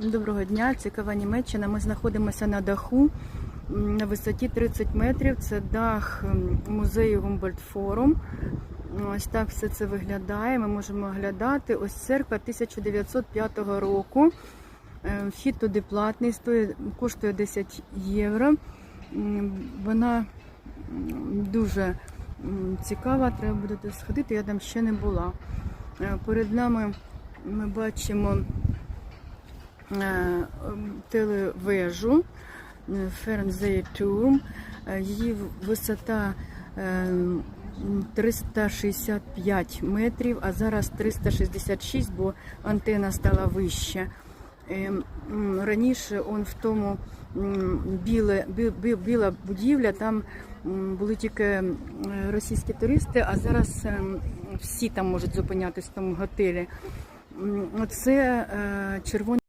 Доброго дня, цікава Німеччина. Ми знаходимося на даху на висоті 30 метрів. Це дах музею Гумбольдт Форум. Ось так все це виглядає. Ми можемо оглядати. Ось церква 1905 року. Е, Вхід туди платний, стоїть, коштує 10 євро. Вона дуже цікава, треба буде сходити. Я там ще не була. Е, Перед нами ми бачимо телевежу е, Фернзейтурм. Е, Її висота е, 365 метрів, а зараз 366, бо антена стала вища. Е, Раніше он в тому біле, бі- бі- біла будівля, там були тільки російські туристи, а зараз ем, всі там можуть зупинятися в тому готелі. Оце е, червоний.